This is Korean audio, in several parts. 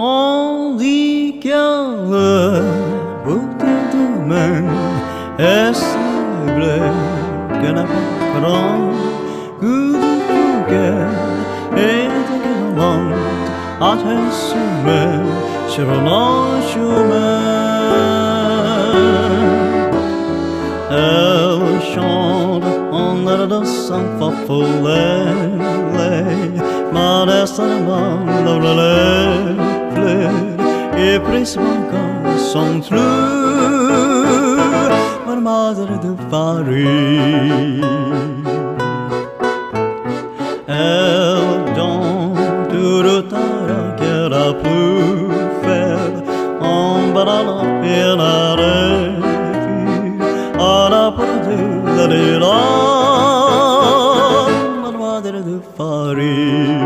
handicalé, beauté d'humaine, est vrai que n'a pas grand que de conquête et de galante à tes sommets sur nos chemins. Elle chante en l'air de son farfolet, modeste demande. prez vacances son fleurs, ma madre de Paris. Elle danse tout le temps qu'elle a plu faire en balade et la rêve à la porte de l'élan, ma madre de Paris.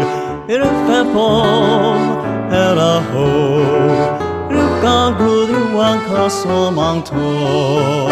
Et le fait pour manteau.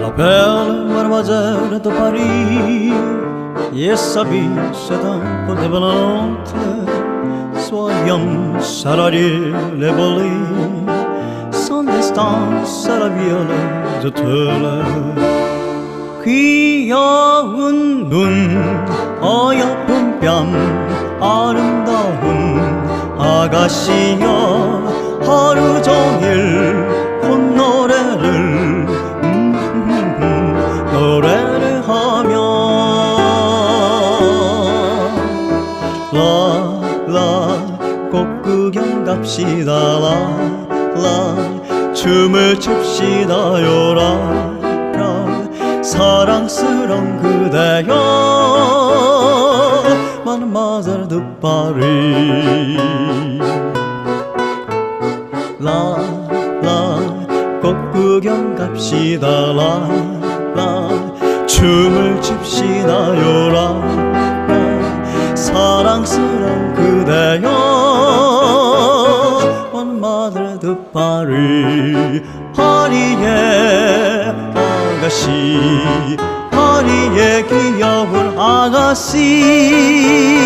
La belle mademoiselle de Paris Et sa vie c'est un peu dévalante Soyons salariés les volets Son destin c'est la violette de Tele 귀여운 눈 어여쁜 뺨 아름다운 아가씨여 하루 종일 갑시다. 라라 춤을 춥시다요 라라. 사랑스런 그대여 de Paris 라라 꽃 구경 갑시다. 라라 춤을 춥시다요 라라. 사랑스런 그대여 Paris 파리의 아가씨 파리의 귀여운 아가씨